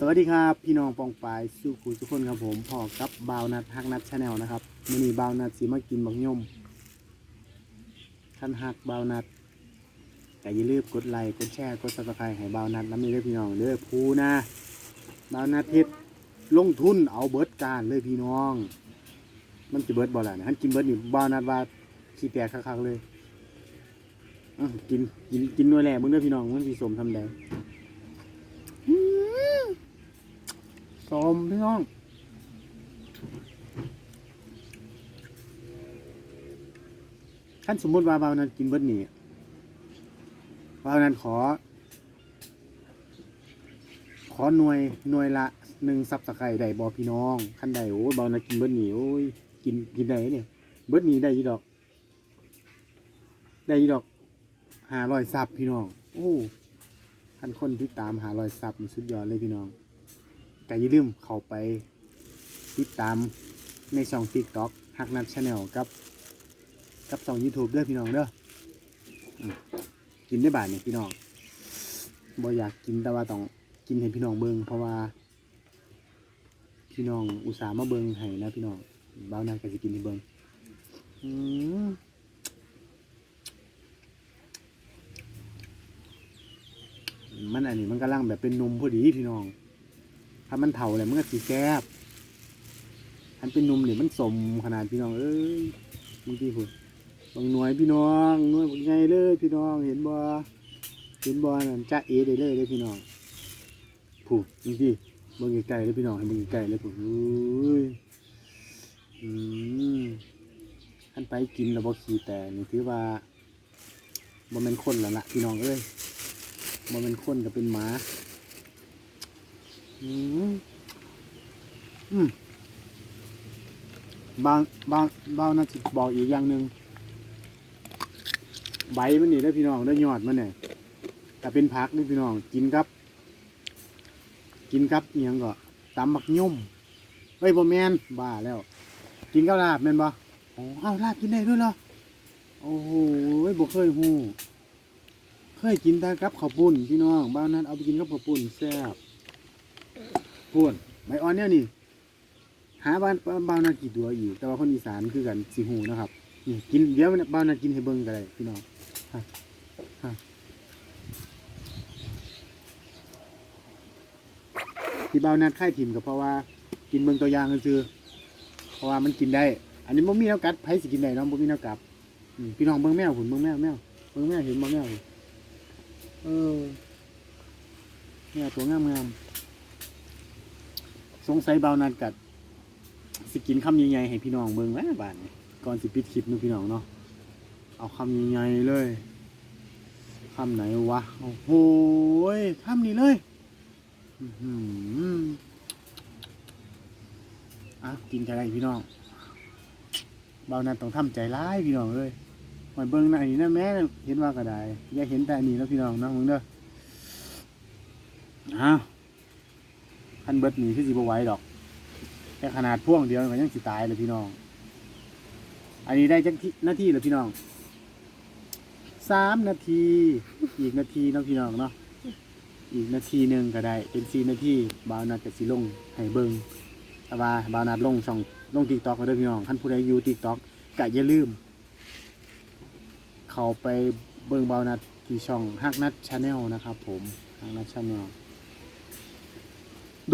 สวัสดีครับพี่น้องปองปายสู้ครูทุกคนครับผมพอกับบาวนัดฮักนัดชาแนลนะครับมื่อนี้บาวนัดสีมากินบักย่อมท่านฮักบาวนัดแต่อย่าลืมกดไลค์กดแชร์กดซับสไครต์ให้บาวนัดน้ำมีเด้อพี่น้องเด้อพูนะบาวนัดเฮ็ดลงทุนเอาเบิร์ดการเลยพี่น้อง มันจะเบิร์ดบ่ล่ะเนี่ยท่านกินเบิร์ดนี่บาวนัดว่าขี้แตกคักๆเลยอื้อกินกินกินหน่วยแหล่มึงเด้อพี่น้องมันสีสมทำแดง สมพี่น้องท่านสมมติว่าบาวนั้นกินเบิดหนี่บาวนั้นขอ ขอหน่วยหน่วยละหนึ่งซับสไครได้บอพี่น้องขั้นใดโอ้ยบาวนั้นกินเบิดหนี่โอ้ยกินกินได้เนี่ย เบิดหนี่ได้ยี่ดอก ได้ยี่ดอกหาร้อยซับพี่น้องโอ้ท่านคนที่ตามหารอยซับนี่สุดยอดเลยพี่น้อง แต่อย่าลืมเข้าไปติดตามในช่อง TikTok ฮักนัดชาแนลกับ กับช่อง YouTube เด้อพี่น้องเด้อกินได้บาทเนี่ยพี่น้องบ่อยากกินแต่ว่าต้องกินให้พี่น้องเบิงเพราะว่า พี่น้องอุตส่าห์มาเบิงให้นะพี่น้องบ้าวนานก็สิกินให้เบิงมมันอันนี้มันกำลังแบบเป็นนมพอดีพี่น้อง ถ้ามันเถ่าเลยมันก็สีแซ่บอันเป็นนมเนี่ยมันสมขนาดพี่น้องเอ้ยนี่พี่พูดบางหน่วยพี่น้องหน่วยบางไงเลยพี่น้องเห็นบ่เห็นบ่นั่นจ้าเอได้เลยเลยพี่น้องพูดนี่พี่เบิ่งไกลๆเลยพี่น้องให้เบิ่งไกลๆเลยพูดอุ้ยอืมอันไปกินแล้วบ่ขี้แต่นี่ถือว่าบ่แม่นคนแล้วล่ะพี่น้องเอ้ยบ่แม่นคนก็เป็นหมา อืมบางบางบางน่าจะบอกอีกอย่างหนึ่งใบมันนี่ได้พี่น้องได้ยอดมันเนี่ยแต่เป็นผักนี่พี่น้อง กินครับ กินครับเอียงก็ตำบักยุ่มเฮ้ยบ่แมนบ้าแล้ว กินกับลาบแมนบ่โอ้เอาลาบกินได้ด้วยเหรอโอ้โหบ่เคยฮู้เคยกินแต่กับข้าวปุ้นพี่น้องบ้านนั้นเอาไปกินกับข้าวปุ้นแซ่บ พูนใบอ่อนเนี่ยนี่ หาบ้านบ้านนากี่ตัวอยู่ แต่ว่าคนอีสานคือกันสิหูนะครับนี่กินเดี๋ยวบ้านนากินให้เบิ่งกันเลยพี่น้องฮะฮะที่บ้านนาค่ายถิ่มก็เพราะว่า กินเบิ่งตัวยางก็คือเพราะว่ามันกินได้ อันนี้บ่มีแนวกัดไผสิกินได้เนาะบ่มีแนวกัดอืมพี่น้องเบิ่งแมวผุนเบิ่งแมวแมวเบิ่งแมวเห็นบ่แมวเออแมวตัวงามๆ สงสัยเบานัดกัดสิกินคำใหญ่ๆให้พี่น้องเบิ่งแหล้วบาดนี้ก่อนสิปิดคลิปเนึงพี่น้องเนาะเอาคำใหญ่ๆเลยคำไหนวะโอ้โหยคำนี้เลยอื้อหืออะกินใจไรพี่น้องเบานัดต้องทำใจร้ายพี่น้องเลยหมาเบิ่งหน้านี่นะแม่เห็นว่าก็ได้อย่าเห็นแต่อันนี้แล้วพี่น้องเนาะมึงเด้ออ้าว คันเบิดหนีคือสิบไหว้ดอก แต่ขนาดพ่วงเดียวก็ยังสิตายเลยพี่น้อง อันนี้ได้จักที่หน้าที่เลยพี่น้องสามนาที อีกนาทีเนาะพี่น้องเนาะอีกนาทีหนึ่งก็ได้ เป็นสี่นาทีบาวนัดกับสิลงให้เบิงแต่ว่าบาวนัดลงช่องลงติ๊กต็อกก็ได้อพี่น้องท่านผู้ใดอยู่ติ๊กต็อกก็อย่าลืม เข้าไปเบิงบาวนัดที่ช่องฮักนัดชาแนลนะครับผมฮักนัดชาแนล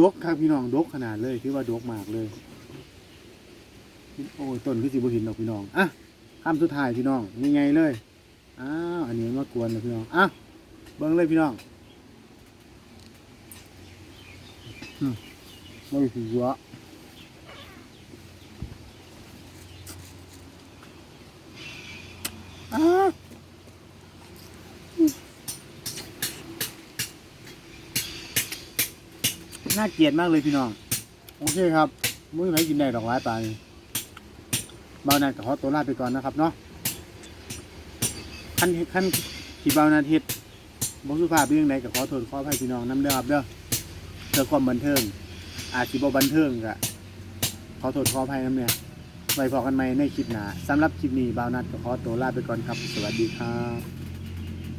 ดกครับพี่น้องดกขนาดเลยคือว่าดกมากเลย โอ้ยต้นคือสิบหินดอกพี่น้องอะคำสุดท้ายพี่น้องยังไงเลยอ้าวอันนี้มากวนนะพี่น้องอะเบิ้งเลยพี่น้องอืมไม่ถือว่า น่าเกลียดมากเลยพี่น้อง โอเคครับมื้อไหนกินได้ดอกไม้ปลานี่เบานากับขอตัวลาไปก่อนนะครับเนาะขั้นขั้นที่เบานาเฮ็ดบสุภาพเรื่องใดกับขอโทษขออภัยพี่น้องน้ำเด้อครับเด้อเพื่อความบันเทิง อาจสิบ่บันเทิงกะขอโทษขออภัยน้ำเนี่ยไว้พอกันใหมในคลิปหน้าสำหรับคลิปนี้เบานัดก็ขอตัวลาไปก่อนครับ สวัสดีครับ